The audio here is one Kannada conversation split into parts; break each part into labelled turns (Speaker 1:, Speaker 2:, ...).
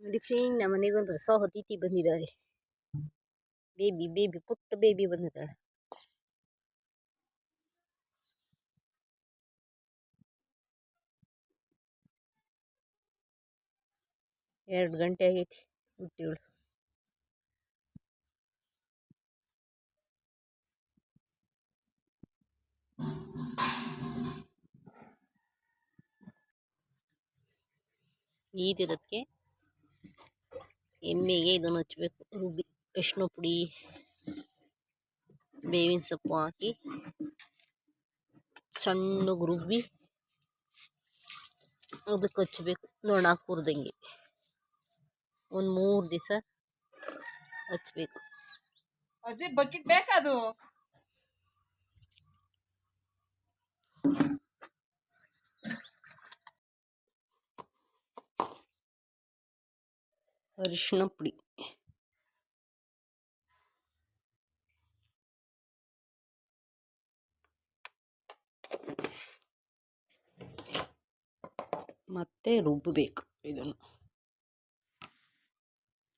Speaker 1: ನೋಡಿ ಫ್ರೆಂಡ್ ನಮ್ಮ ಮನೆಗೊಂದು ಹೊಸ ಅತಿಥಿ ಬಂದಿದ್ದಾರೆ ಬೇಬಿ ಬೇಬಿ ಪುಟ್ಟ ಬೇಬಿ ಬಂದಿದ್ದಾಳೆ ಎರಡು ಗಂಟೆ ಆಗೈತಿ ಹುಟ್ಟಿವಳು ಈದಿರೋದಕ್ಕೆ ಎಮ್ಮೆಗೆ ಇದನ್ನು ಹಚ್ಚಬೇಕು ರುಬ್ಬಿ, ಅರಿಶಿನ ಪುಡಿ, ಬೇವಿನ ಸೊಪ್ಪು ಹಾಕಿ, ಸಣ್ಣಗೆ ರುಬ್ಬಿ, ಅದಕ್ಕೆ ಹಚ್ಬೇಕು. ನೋಣ ಕೂರ್ದಂಗೆ ಒಂದು ಮೂರು ದಿವಸ ಹಚ್ಬೇಕು.
Speaker 2: ಅಜ್ಜಿ ಬಕೆಟ್ ಬೇಕದು
Speaker 1: ಅರಿಶಿನ ಪುಡಿ. ಮತ್ತೆ ರುಬ್ಬಬೇಕು ಇದನ್ನು.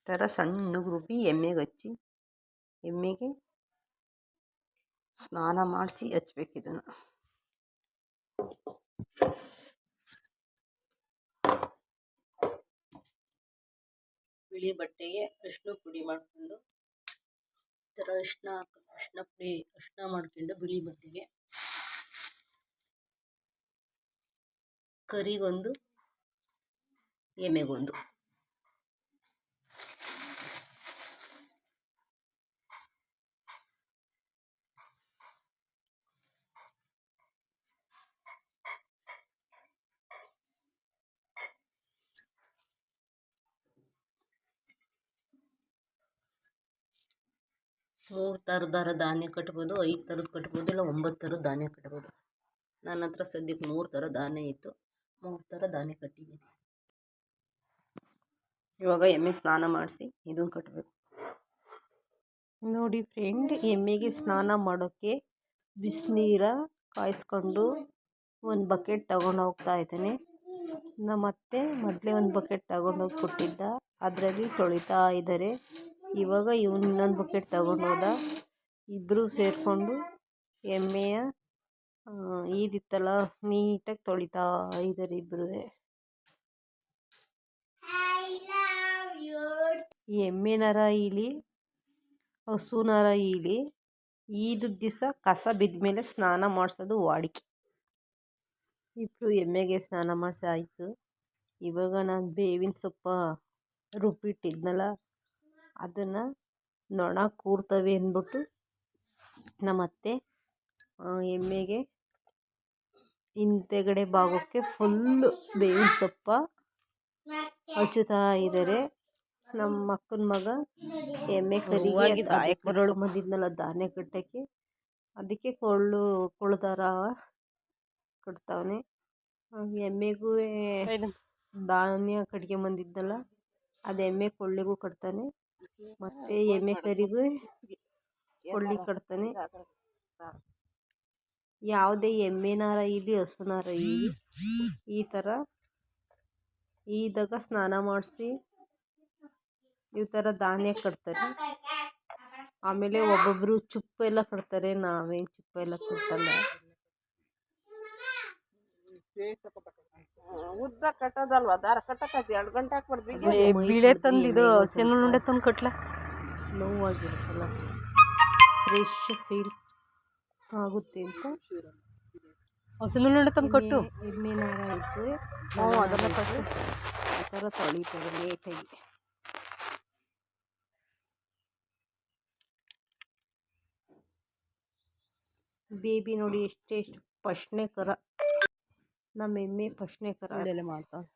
Speaker 1: ಥರ ಸಣ್ಣಗೆ ರುಬ್ಬಿ ಎಮ್ಮೆಗೆ ಹಚ್ಚಿ, ಎಮ್ಮೆಗೆ ಸ್ನಾನ ಮಾಡಿಸಿ ಹಚ್ಬೇಕು ಇದನ್ನು. ಬಿಳಿ ಬಟ್ಟೆಗೆ ಅರಿಶಿನ ಪುಡಿ ಮಾಡಿಕೊಂಡು ಈ ಥರ ಅರಿಶಿನ ಅರಿಶಿನ ಪುಡಿ, ಅರಿಶಿನ ಮಾಡ್ಕೊಂಡು ಬಿಳಿ ಬಟ್ಟೆಗೆ ಕರಿಗೊಂದು ಎಮ್ಮೆಗೊಂದು. ಮೂರು ಥರದಾರ ಧಾನ್ಯ ಕಟ್ಬೋದು, ಐದು ಥರದ್ದು ಕಟ್ಬೋದು, ಇಲ್ಲ ಒಂಬತ್ತು ಥರದ ಧಾನ್ಯ ಕಟ್ಬೋದು. ನನ್ನ ಹತ್ರ ಸದ್ಯಕ್ಕೆ ಮೂರು ಥರ ಧಾನ್ಯ ಇತ್ತು. ಮೂರು ಥರ ಧಾನ್ಯ ಕಟ್ಟಿದ್ದೀನಿ. ಇವಾಗ ಎಮ್ಮೆ ಸ್ನಾನ ಮಾಡಿಸಿ ಇದನ್ನು ಕಟ್ಟಬೇಕು ನೋಡಿ ಫ್ರೆಂಡ್ ಎಮ್ಮೆಗೆ ಸ್ನಾನ ಮಾಡೋಕ್ಕೆ ಬಿಸಿನೀರ ಕಾಯಿಸ್ಕೊಂಡು ಒಂದು ಬಕೆಟ್ ತಗೊಂಡು ಹೋಗ್ತಾ ಇದ್ದಾನೆ. ನಮ್ಮ ಅತ್ತೆ ಮೊದಲೇ ಒಂದು ಬಕೆಟ್ ತಗೊಂಡೋಗಿ ಕೊಟ್ಟಿದ್ದ. ಅದರಲ್ಲಿ ತೊಳಿತಾ ಇದ್ದಾರೆ. ಇವಾಗ ಇವನು ಇನ್ನೊಂದು ಬಕೆಟ್ ತಗೊಂಡು ಹೋದ. ಇಬ್ಬರು ಸೇರಿಕೊಂಡು ಎಮ್ಮೆಯ ಈದಿತ್ತಲ್ಲ, ನೀಟಾಗಿ ತೊಳಿತಾ ಇದ್ದಾರೆ ಇಬ್ಬರೂ ಎಮ್ಮೆನರ ಈಲಿ ಹಸುನಾರ ಇಳಿ ಈದ ದಿವಸ ಕಸ ಬಿದ್ದ ಮೇಲೆ ಸ್ನಾನ ಮಾಡಿಸೋದು ವಾಡಿಕೆ. ಇಬ್ಬರು ಎಮ್ಮೆಗೆ ಸ್ನಾನ ಮಾಡಿಸಿ ಆಯಿತು. ಇವಾಗ ನಾನು ಬೇವಿನ ಸೊಪ್ಪ ರುಬ್ಬಿಟ್ಟಿದ್ನಲ್ಲ ಅದನ್ನು ನೊಣ ಕೂರ್ತವೆ ಅಂದ್ಬಿಟ್ಟು ನಮ್ಮತ್ತೆ ಎಮ್ಮೆಗೆ ಹಿಂದೆಗಡೆ ಭಾಗಕ್ಕೆ ಫುಲ್ಲು ಬೇವಿನ ಸೊಪ್ಪ ಹಚ್ಚುತ್ತಾ ಇದ್ದಾರೆ ನಮ್ಮ ಅಕ್ಕನ ಮಗ ಎಮ್ಮೆ ಕರಿಗೆ ಬಂದಿದ್ನಲ್ಲ ಧಾನ್ಯ ಕಟ್ಟಕ್ಕೆ. ಅದಕ್ಕೆ ಕೊಳ್ಳು ಕುಳ್ದಾರ ಕಟ್ತಾವನೆ. ಎಮ್ಮೆಗೂ ಧಾನ್ಯ ಕಟ್ಕೊಂಬಂದಿದ್ನಲ್ಲ ಅದು ಎಮ್ಮೆ ಕೊಳ್ಳಿಗೂ ಕಟ್ತಾನೆ. ಮತ್ತು ಎಮ್ಮೆ ಕರಿಗೂ ಕೊಳ್ಳಿ ಕಟ್ತಾನೆ ಯಾವುದೇ ಎಮ್ಮೆನಾರ ಇಲ್ಲಿ ಹಸುನಾರ ಇಲ್ಲಿ ಈ ಥರ ಈದಾಗ ಸ್ನಾನ ಮಾಡಿಸಿ ಈ ಥರ ಧಾನ್ಯ ಕಟ್ತಾರೆ ಆಮೇಲೆ ಒಬ್ಬೊಬ್ಬರು ಚುಪ್ಪೆಲ್ಲ ಕಟ್ತಾರೆ ನಾವೇನು ಚುಪ್ಪ ಎಲ್ಲ ಕಟ್ಟಲ್ಲ.
Speaker 2: ಉದ್ದ ಕಟ್ಟೋದಲ್ವಾ? ದಾರ ಕಟ್ಟಕತ್ತಿ ಎರಡು ಗಂಟೆ ಹಾಕ್ಬಿಡ್ದು
Speaker 1: ಬಿಳೆ ತಂದಿದು ಉಂಡೆ ತಂದು ಕಟ್ಲ? ನೋವಾಗಿರುತ್ತಲ್ಲ. ಫ್ರೆಶ್ ಫೀಲ್ ಆಗುತ್ತೆ ಅಂತ. ಹಸಿನುಂಡೆ ತಂದು ಕಟ್ಟು? ಎಮ್ಮೆನಾರ ಇದ್ದು ಅದೆಲ್ಲ ಕಟ್ಟು. ಆ ಥರ ತೊಳಿತಾರೆ ಲೇಟಾಗಿ. ಬೇಬಿ ನೋಡಿ ಎಷ್ಟೆಷ್ಟು ಪಶ್ನೆ ಕರ ನಮ್ಮ ಎಮ್ಮೆ ಪಶ್ನೆ ಕರ ಮಾಡ್ತಾವೆ